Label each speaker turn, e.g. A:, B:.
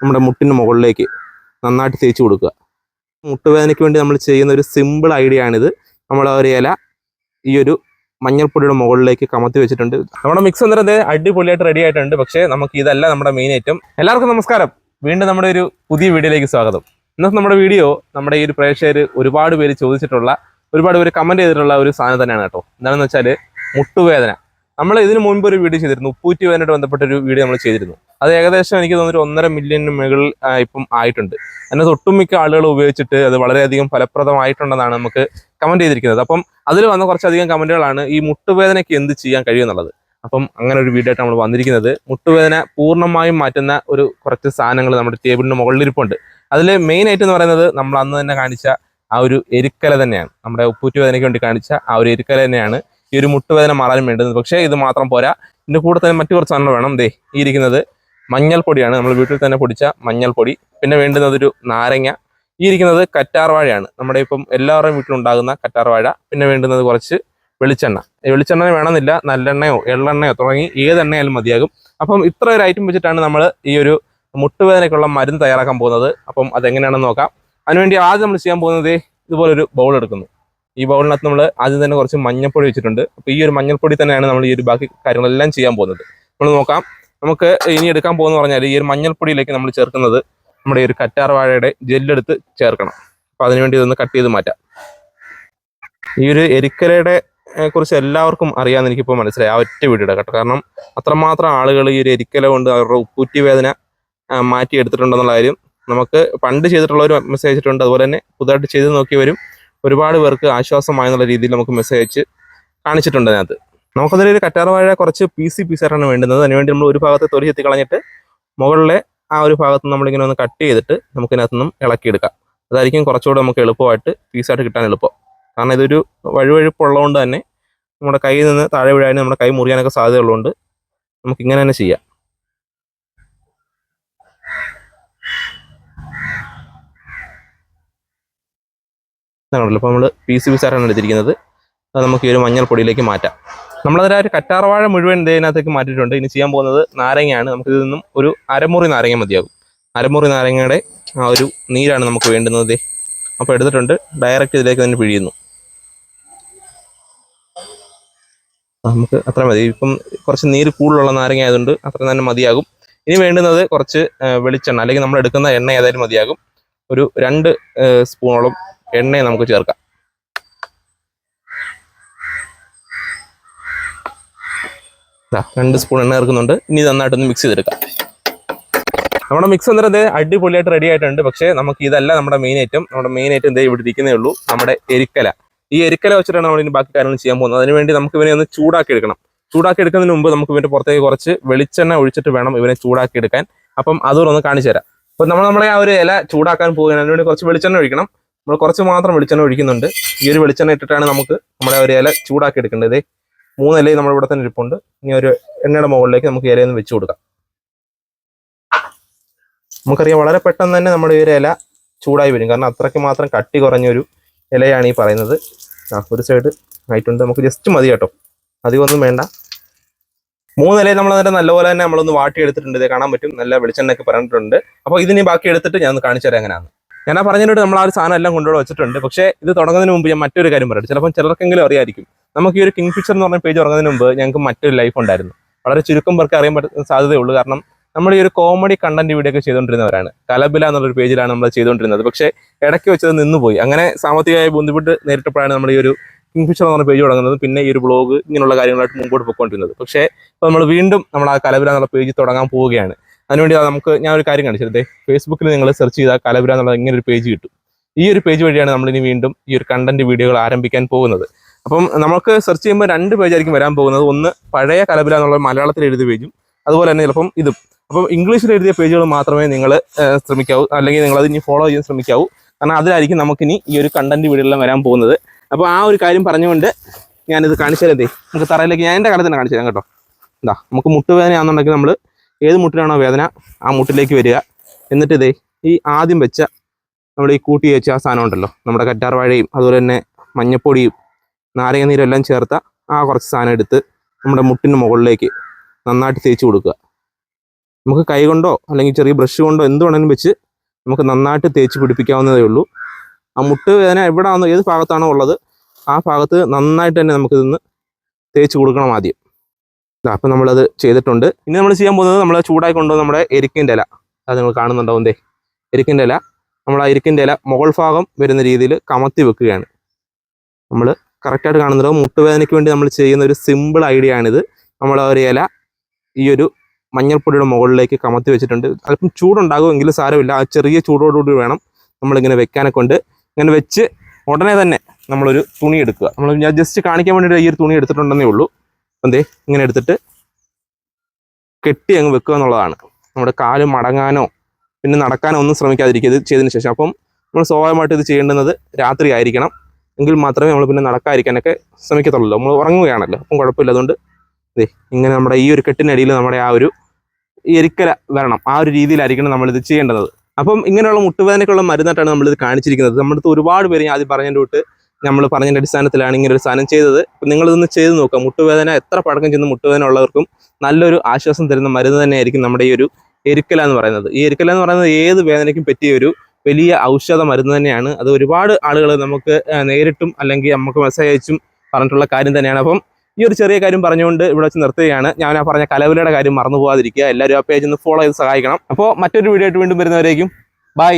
A: നമ്മുടെ മുട്ടിന് മുകളിലേക്ക് നന്നായിട്ട് തേച്ച് കൊടുക്കുക. മുട്ടുവേദനയ്ക്ക് വേണ്ടി നമ്മൾ ചെയ്യുന്ന ഒരു സിമ്പിൾ ഐഡിയ ആണിത്. നമ്മൾ ഒരു ഇല ഈ ഒരു മഞ്ഞൾപ്പൊടിയുടെ മുകളിലേക്ക് കമത്തി വെച്ചിട്ടുണ്ട്. നമ്മുടെ മിക്സ് എന്ന് പറയുന്നത് അടിപൊളിയായിട്ട് റെഡി ആയിട്ടുണ്ട്. പക്ഷേ നമുക്ക് ഇതല്ല നമ്മുടെ മെയിൻ ഐറ്റം എല്ലാവർക്കും നമസ്കാരം. വീണ്ടും നമ്മുടെ ഒരു പുതിയ വീഡിയോയിലേക്ക് സ്വാഗതം. ഇന്നത്തെ നമ്മുടെ വീഡിയോ നമ്മുടെ ഈ ഒരു പ്രേക്ഷകർ ഒരുപാട് പേര് ചോദിച്ചിട്ടുള്ള ഒരുപാട് പേര് കമന്റ് ചെയ്തിട്ടുള്ള ഒരു സാധനം തന്നെയാണ് കേട്ടോ. എന്താണെന്ന് വെച്ചാൽ മുട്ടുവേദന. നമ്മൾ ഇതിനു മുൻപ് ഒരു വീഡിയോ ചെയ്തിരുന്നു. ഉപ്പൂറ്റി വേദനയായിട്ട് ബന്ധപ്പെട്ട ഒരു വീഡിയോ നമ്മൾ ചെയ്തിരുന്നു. അത് ഏകദേശം എനിക്ക് തോന്നുന്നു ഒന്നര മില്യണിന് മുകളിൽ ഇപ്പം ആയിട്ടുണ്ട്. അതിനകത്ത് ഒട്ടുമിക്ക ആളുകൾ ഉപയോഗിച്ചിട്ട് അത് വളരെയധികം ഫലപ്രദമായിട്ടുണ്ടെന്നാണ് നമുക്ക് കമന്റ് ചെയ്തിരിക്കുന്നത്. അപ്പം അതിൽ വന്ന കുറച്ചധികം കമന്റുകളാണ് ഈ മുട്ടുവേദനയ്ക്ക് എന്ത് ചെയ്യാൻ കഴിയുമെന്നുള്ളത്. അപ്പം അങ്ങനെ ഒരു വീഡിയോ ആയിട്ട് നമ്മൾ വന്നിരിക്കുന്നത്. മുട്ടുവേദന പൂർണമായും മാറ്റുന്ന ഒരു കുറച്ച് സാധനങ്ങൾ നമ്മുടെ ടേബിളിന് മുകളിലിരിപ്പുണ്ട്. അതിൽ മെയിൻ ആയിട്ട് എന്ന് പറയുന്നത് നമ്മൾ അന്ന് തന്നെ കാണിച്ച ആ ഒരു എരിക്കല തന്നെയാണ്. നമ്മുടെ ഉപ്പൂറ്റി വേദനയ്ക്ക് വേണ്ടി കാണിച്ച ആ ഒരു എരിക്കല തന്നെയാണ് ഈ ഒരു മുട്ടുവേദന മാറാനും വേണ്ടത്. പക്ഷേ ഇത് മാത്രം പോരാ. ഇതിന്റെ കൂടെ തന്നെ മറ്റു കുറച്ച് സാധനങ്ങൾ വേണം. ദേ ഈ ഇരിക്കുന്നത് മഞ്ഞൾപ്പൊടിയാണ്. നമ്മൾ വീട്ടിൽ തന്നെ പൊടിച്ച മഞ്ഞൾപ്പൊടി. പിന്നെ വേണ്ടുന്നത് ഒരു നാരങ്ങ. ഈ ഇരിക്കുന്നത് കറ്റാർവാഴയാണ്. നമ്മുടെ ഇപ്പം എല്ലാവരുടെയും വീട്ടിലുണ്ടാകുന്ന കറ്റാർവാഴ. പിന്നെ വേണ്ടുന്നത് കുറച്ച് വെളിച്ചെണ്ണ. വെളിച്ചെണ്ണ വേണമെന്നില്ല. നല്ലെണ്ണയോ എള്ളെണ്ണയോ തുടങ്ങി ഏതെണ്ണയാലും മതിയാകും. അപ്പം ഇത്ര ഒരു ഐറ്റം വെച്ചിട്ടാണ് നമ്മൾ ഈ ഒരു മുട്ടുവേദനയ്ക്കുള്ള മരുന്ന് തയ്യാറാക്കാൻ പോകുന്നത്. അപ്പം അതെങ്ങനെയാണെന്ന് നോക്കാം. അതിനുവേണ്ടി ആദ്യം നമ്മൾ ചെയ്യാൻ പോകുന്നത് ഇതുപോലൊരു ബൗൾ എടുക്കുന്നു. ഈ ബൗളിനകത്ത് നമ്മൾ ആദ്യം തന്നെ കുറച്ച് മഞ്ഞൾപ്പൊടി വെച്ചിട്ടുണ്ട്. അപ്പോൾ ഈ ഒരു മഞ്ഞൾപ്പൊടി തന്നെയാണ് നമ്മൾ ഈ ഒരു ബാക്കി കാര്യങ്ങളെല്ലാം ചെയ്യാൻ പോകുന്നത്. നമ്മൾ നോക്കാം. നമുക്ക് ഇനി എടുക്കാൻ പോകുന്ന പറഞ്ഞാൽ ഈ ഒരു മഞ്ഞൾപ്പൊടിയിലേക്ക് നമ്മൾ ചേർക്കുന്നത് നമ്മുടെ ഈ ഒരു കറ്റാർ വാഴയുടെ ജെല്ലെടുത്ത് ചേർക്കണം. അപ്പം അതിനുവേണ്ടി ഇതൊന്ന് കട്ട് ചെയ്ത് മാറ്റാം. ഈ ഒരു എരിക്കലയുടെ കുറിച്ച് എല്ലാവർക്കും അറിയാമെന്ന് എനിക്കിപ്പോൾ മനസ്സിലായി. ആ ഒറ്റ വീഡിയോ കേട്ടോ. കാരണം അത്രമാത്രം ആളുകൾ ഈ ഒരു എരിക്കല കൊണ്ട് അവരുടെ ഉപ്പൂറ്റി വേദന മാറ്റിയെടുത്തിട്ടുണ്ടെന്നുള്ള കാര്യം നമുക്ക് പണ്ട് ചെയ്തിട്ടുള്ളവർ മെസ്സേജ് അയച്ചിട്ടുണ്ട് അതുപോലെ തന്നെ പുതുതായിട്ട് ചെയ്ത് നോക്കിയവരും ഒരുപാട് പേർക്ക് ആശ്വാസമായെന്നുള്ള രീതിയിൽ നമുക്ക് മെസ്സേജ് അയച്ച് കാണിച്ചിട്ടുണ്ട് അതിനകത്ത്. നമുക്കതിലൊരു കറ്റാർവാഴ കുറച്ച് പീസി പീസായിട്ടാണ് വേണ്ടുന്നത്. അതിനുവേണ്ടി നമ്മൾ ഒരു ഭാഗത്ത് തൊലി ചെത്തി കളഞ്ഞിട്ട് മുകളിലെ ആ ഒരു ഭാഗത്ത് നമ്മളിങ്ങനെ ഒന്ന് കട്ട് ചെയ്തിട്ട് നമുക്ക് ഇതിനകത്ത് നിന്നും ഇളക്കിയെടുക്കാം. അതായിരിക്കും കുറച്ചുകൂടെ നമുക്ക് എളുപ്പമായിട്ട് പീസായിട്ട് കിട്ടാൻ എളുപ്പം. കാരണം ഇതൊരു വഴുവഴുപ്പുള്ളതുകൊണ്ട് തന്നെ നമ്മുടെ കയ്യിൽ നിന്ന് താഴെ വീഴാനും നമ്മുടെ കൈ മുറിയാനൊക്കെ സാധ്യതയുള്ളതുകൊണ്ട് നമുക്ക് ഇങ്ങനെ തന്നെ ചെയ്യാം. ഇതാണല്ലോ ഇപ്പോൾ നമ്മൾ പീസ് പീസായിട്ടാണ് എടുത്തിരിക്കുന്നത്. അത് നമുക്ക് ഈ ഒരു മഞ്ഞൾപ്പൊടിയിലേക്ക് മാറ്റാം. നമ്മളതിൽ ആ ഒരു കറ്റാർവാഴ മുഴുവൻ ഇതിനകത്തേക്ക് മാറ്റിയിട്ടുണ്ട്. ഇനി ചെയ്യാൻ പോകുന്നത് നാരങ്ങയാണ്. നമുക്ക് ഇതിൽ നിന്നും ഒരു അരമുറി നാരങ്ങ മതിയാകും. അരമുറി നാരങ്ങയുടെ ആ ഒരു നീരാണ് നമുക്ക് വേണ്ടുന്നത്. അപ്പോൾ എടുത്തിട്ടുണ്ട്. ഡയറക്റ്റ് ഇതിലേക്ക് തന്നെ പിഴിയുന്നു. നമുക്ക് അത്ര മതി. ഇപ്പം കുറച്ച് നീര് കൂടുതലുള്ള നാരങ്ങ ആയതുകൊണ്ട് അത്ര തന്നെ മതിയാകും. ഇനി വേണ്ടുന്നത് കുറച്ച് വെളിച്ചെണ്ണ. അല്ലെങ്കിൽ നമ്മൾ എടുക്കുന്ന എണ്ണ ഏതായാലും മതിയാകും. ഒരു രണ്ട് സ്പൂണോളം എണ്ണയെ നമുക്ക് ചേർക്കാം. രണ്ട് സ്പൂൺ എണ്ണ ചേർക്കുന്നുണ്ട്. ഇനി നന്നായിട്ടൊന്ന് മിക്സ് ചെയ്തെടുക്കാം. നമ്മുടെ മിക്സ് എന്ന് പറയുന്നത് അടിപൊളിയായിട്ട് റെഡി ആയിട്ടുണ്ട്. പക്ഷേ നമുക്ക് ഇതല്ല നമ്മുടെ മെയിൻ ഐറ്റം നമ്മുടെ മെയിൻ ഐറ്റം ദേ ഇവിടെ ഇരിക്കുന്നേ ഉള്ളൂ. നമ്മുടെ എരിക്കല. ഈ എരിക്കല വെച്ചിട്ടാണ് നമ്മൾ ഇനി ബാക്കി കാര്യങ്ങൾ ചെയ്യാൻ പോകുന്നത്. അതിനുവേണ്ടി നമുക്ക് ഇവനെ ഒന്ന് ചൂടാക്കി എടുക്കണം. ചൂടാക്കി എടുക്കുന്നതിന് മുമ്പ് നമുക്ക് ഇവന്റെ പുറത്തേക്ക് കുറച്ച് വെളിച്ചെണ്ണ ഒഴിച്ചിട്ട് വേണം ഇവനെ ചൂടാക്കി എടുക്കാൻ. അപ്പം അതുകൂടെ ഒന്ന് കാണിച്ചു തരാം. അപ്പൊ നമ്മൾ നമ്മളെ ആ ഒരു ഇല ചൂടാക്കാൻ പോകുകയാണ്. അതിനുവേണ്ടി കുറച്ച് വെളിച്ചെണ്ണ ഒഴിക്കണം. നമ്മൾ കുറച്ച് മാത്രം വെളിച്ചെണ്ണ ഒഴിക്കുന്നുണ്ട്. ഈ ഒരു വെളിച്ചെണ്ണ ഇട്ടിട്ടാണ് നമുക്ക് നമ്മുടെ ഒരു ഇല ചൂടാക്കി എടുക്കേണ്ടത്. മൂന്ന് നമ്മൾ ഇവിടെ തന്നെ ഇരിപ്പുണ്ട്. ഇനി ഒരു എണ്ണയുടെ മുകളിലേക്ക് നമുക്ക് ഇലയൊന്ന് വെച്ച് കൊടുക്കാം. നമുക്കറിയാം വളരെ പെട്ടെന്ന് തന്നെ നമ്മുടെ ഈ ഒരു ഇല ചൂടായി വരും. കാരണം അത്രയ്ക്ക് മാത്രം കട്ടി കുറഞ്ഞൊരു ഇലയാണ് ഈ പറയുന്നത്. ഒരു സൈഡ് ആയിട്ടുണ്ട്. നമുക്ക് ജസ്റ്റ് മതി കേട്ടോ. അധികം ഒന്നും വേണ്ട. മൂന്ന് ഇലയിൽ നമ്മൾ അതിന്റെ നല്ലപോലെ തന്നെ നമ്മളൊന്ന് വാട്ടി എടുത്തിട്ടുണ്ട് ഇത് കാണാൻ പറ്റും. നല്ല വെളിച്ചെണ്ണയൊക്കെ പറഞ്ഞിട്ടുണ്ട്. അപ്പോൾ ഇതിനി ബാക്കി എടുത്തിട്ട് ഞാൻ കാണിച്ചു തരാം എങ്ങനെയാണ് ഞാൻ ആ പറഞ്ഞിട്ട് നമ്മൾ ആ ഒരു സാധനം എല്ലാം കൊണ്ടുപോയി വെച്ചിട്ടുണ്ട്. പക്ഷേ ഇത് തുടങ്ങുന്നതിന് മുമ്പ് ഞാൻ മറ്റൊരു കാര്യം പറയട്ടെ. ചിലപ്പോൾ ചിലർക്കെങ്കിലും അറിയായിരിക്കും. നമുക്ക് ഈ ഒരു കിങ് ഫിഷർ എന്ന് പറഞ്ഞ പേജ് തുടങ്ങുന്നതിന് മുമ്പ് ഞങ്ങൾക്ക് മറ്റൊരു ലൈഫ് ഉണ്ടായിരുന്നു. വളരെ ചുരുക്കം പേർക്ക് അറിയാൻ പറ്റുന്ന സാധ്യതയുള്ളൂ കാരണം നമ്മൾ ഈ ഒരു കോമഡി കണ്ടന്റ് വീഡിയോ ഒക്കെ ചെയ്തുകൊണ്ടിരുന്നവരാണ്. കലബില എന്നുള്ളൊരു പേജിലാണ് നമ്മൾ ചെയ്തുകൊണ്ടിരുന്നത്. പക്ഷേ ഇടയ്ക്ക് വെച്ചത് നിന്നുപോയി. അങ്ങനെ സാമ്പത്തികമായ ബുദ്ധിമുട്ട് നേരിട്ടപ്പോഴാണ് നമ്മൾ ഈ ഒരു കിങ് ഫിഷർ എന്ന് പറഞ്ഞ പേജ് തുടങ്ങുന്നത്. പിന്നെ ഈ ഒരു ബ്ലോഗ് ഇങ്ങനെയുള്ള കാര്യങ്ങളായിട്ട് മുമ്പോട്ട് പോയിക്കൊണ്ടിരുന്നത്. പക്ഷേ ഇപ്പോൾ നമ്മൾ വീണ്ടും നമ്മൾ ആ കലബില എന്നുള്ള പേജ് തുടങ്ങാൻ പോവുകയാണ്. അതിനുവേണ്ടി നമുക്ക് ഞാൻ ഒരു കാര്യം കാണിച്ചിരുന്നത് ഫേസ്ബുക്കിൽ നിങ്ങൾ സെർച്ച് ചെയ്താൽ കലബില എന്നുള്ള ഇങ്ങനെ ഒരു പേജ് കിട്ടും. ഈ ഒരു പേജ് വഴിയാണ് നമ്മൾ ഇനി വീണ്ടും ഈ ഒരു കണ്ടന്റ് വീഡിയോകൾ ആരംഭിക്കാൻ പോകുന്നത്. അപ്പം നമുക്ക് സെർച്ച് ചെയ്യുമ്പോൾ രണ്ട് പേജായിരിക്കും വരാൻ പോകുന്നത്. ഒന്ന് പഴയ കലബില എന്നുള്ള മലയാളത്തിൽ എഴുതിയ പേജും അതുപോലെ തന്നെ ചിലപ്പം ഇതും. അപ്പം ഇംഗ്ലീഷിൽ എഴുതിയ പേജുകൾ മാത്രമേ നിങ്ങൾ ശ്രമിക്കാവൂ. അല്ലെങ്കിൽ നിങ്ങൾ അത് ഇനി ഫോളോ ചെയ്യാൻ ശ്രമിക്കാവൂ. കാരണം അതിലായിരിക്കും നമുക്കിനി ഈ ഒരു കണ്ടന്റ് വീഡിയോയെല്ലാം വരാൻ പോകുന്നത്. അപ്പോൾ ആ ഒരു കാര്യം പറഞ്ഞുകൊണ്ട് ഞാനിത് കാണിച്ചു തരതേ നമുക്ക് തറയിലേക്ക് ഞാൻ എന്റെ കാലത്ത് തന്നെ കാണിച്ചു തരാം കേട്ടോ. എന്താ നമുക്ക് മുട്ടുവേദനയാണെന്നുണ്ടെങ്കിൽ നമ്മൾ ഏത് മുട്ടിലാണോ വേദന ആ മുട്ടിലേക്ക് വരിക. എന്നിട്ട് ഇതേ ഈ ആദ്യം വെച്ച നമ്മൾ ഈ കൂട്ടി വെച്ച ആ സാധനം ഉണ്ടല്ലോ. നമ്മുടെ കറ്റാർവാഴയും അതുപോലെ തന്നെ മഞ്ഞപ്പൊടിയും നാരങ്ങ നീരും എല്ലാം ചേർത്ത ആ കുറച്ച് സാധനം എടുത്ത് നമ്മുടെ മുട്ടിന് മുകളിലേക്ക് നന്നായിട്ട് തേച്ച് കൊടുക്കുക. നമുക്ക് കൈ കൊണ്ടോ അല്ലെങ്കിൽ ചെറിയ ബ്രഷ് കൊണ്ടോ എന്ത് വേണമെങ്കിലും വെച്ച് നമുക്ക് നന്നായിട്ട് തേച്ച് പിടിപ്പിക്കാവുന്നതേ ഉള്ളൂ. ആ മുട്ട് വേദന എവിടെയാണോ ഏത് ഭാഗത്താണോ ഉള്ളത് ആ ഭാഗത്ത് നന്നായിട്ട് തന്നെ നമുക്ക് ഇതൊന്ന് തേച്ച് കൊടുക്കണം ആദ്യം. അപ്പം നമ്മളത് ചെയ്തിട്ടുണ്ട്. ഇനി നമ്മൾ ചെയ്യാൻ പോകുന്നത് നമ്മൾ ചൂടായി കൊണ്ടുവന്ന് നമ്മുടെ എരിക്കിന്റെ ഇല. അത് നിങ്ങൾ കാണുന്നുണ്ടാവും ദേ. എരിക്കിന്റെ ഇല. നമ്മൾ ആ എരിക്കിന്റെ ഇല മുകൾ ഭാഗം വരുന്ന രീതിയിൽ കമത്തി വെക്കുകയാണ്. നമ്മൾ കറക്റ്റായിട്ട് കാണുന്നുണ്ടോ. മുട്ടുവേദനയ്ക്ക് വേണ്ടി നമ്മൾ ചെയ്യുന്ന ഒരു സിമ്പിൾ ഐഡിയ ആണിത്. നമ്മൾ ഒരു ഇല ഈ ഒരു മഞ്ഞൾപ്പൊടിയുടെ മുകളിലേക്ക് കമത്തി വെച്ചിട്ടുണ്ട്. അല്പം ചൂടുണ്ടാകുമെങ്കിലും സാരമില്ല. ആ ചെറിയ ചൂടോടുകൂടി വേണം നമ്മളിങ്ങനെ വെക്കാനെ കൊണ്ട് ഇങ്ങനെ വെച്ച് ഉടനെ തന്നെ നമ്മളൊരു തുണി എടുക്കുക. നമ്മൾ ഞാൻ ജസ്റ്റ് കാണിക്കാൻ വേണ്ടിയിട്ട് ഈ ഒരു തുണി എടുത്തിട്ടുണ്ടെന്നേ ഉള്ളൂ. എന്തേ ഇങ്ങനെ എടുത്തിട്ട് കെട്ടി അങ്ങ് വെക്കുക എന്നുള്ളതാണ്. നമ്മുടെ കാൽ മടങ്ങാനോ പിന്നെ നടക്കാനോ ഒന്നും ശ്രമിക്കാതിരിക്കുക ഇത് ചെയ്തതിന് ശേഷം. അപ്പം നമ്മൾ സ്വാഭാവികമായിട്ട് ഇത് ചെയ്യേണ്ടുന്നത് രാത്രി ആയിരിക്കണം. എങ്കിൽ മാത്രമേ നമ്മൾ പിന്നെ നടക്കാതിരിക്കാനൊക്കെ ശ്രമിക്കത്തുള്ളൂ. നമ്മൾ ഉറങ്ങുകയാണല്ലോ. അപ്പം കുഴപ്പമില്ല അതുകൊണ്ട് ദേ ഇങ്ങനെ നമ്മുടെ ഈ ഒരു കെട്ടിനടിയിൽ നമ്മുടെ ആ ഒരു എരിക്കല വരണം. ആ ഒരു രീതിയിലായിരിക്കണം നമ്മളിത് ചെയ്യേണ്ടത്. അപ്പം ഇങ്ങനെയുള്ള മുട്ടുവേദനയ്ക്കുള്ള മരുന്നായിട്ടാണ് നമ്മളിത് കാണിച്ചിരിക്കുന്നത്. നമ്മുടെ ഒരുപാട് പേര് ഞാൻ ആദ്യം പറഞ്ഞതിന്റെ തൊട്ട് നമ്മൾ പറഞ്ഞതിന്റെ അടിസ്ഥാനത്തിലാണ് ഇങ്ങനെ ഒരു സാധനം ചെയ്തത്. അപ്പം നിങ്ങളിതൊന്ന് ചെയ്ത് നോക്കുക. മുട്ടുവേദന എത്ര പഴക്കം ചെന്ന് മുട്ടുവേദന ഉള്ളവർക്കും നല്ലൊരു ആശ്വാസം തരുന്ന മരുന്ന് തന്നെയായിരിക്കും നമ്മുടെ ഈ ഒരു എരിക്കല എന്ന് പറയുന്നത്. ഈ എരിക്കല എന്ന് പറയുന്നത് ഏത് വേദനയ്ക്കും പറ്റിയ ഒരു വലിയ ഔഷധ മരുന്ന് തന്നെയാണ്. അത് ഒരുപാട് ആളുകൾ നമുക്ക് നേരിട്ടും അല്ലെങ്കിൽ നമുക്ക് മെസ്സേജ് അയച്ചും പറഞ്ഞിട്ടുള്ള കാര്യം തന്നെയാണ്. അപ്പം ഈ ഒരു ചെറിയ കാര്യം പറഞ്ഞുകൊണ്ട് ഇവിടെ വെച്ച് നിർത്തുകയാണ്. ഞാൻ ആ പറഞ്ഞ കലവിലയുടെ കാര്യം മറന്നു പോകാതിരിക്കുക. എല്ലാവരും ആ പേജ് ഒന്ന് ഫോളോ ചെയ്ത് സഹായിക്കണം. അപ്പോൾ മറ്റൊരു വീഡിയോ ആയിട്ട് വീണ്ടും വരുന്നവരേക്കും ബൈ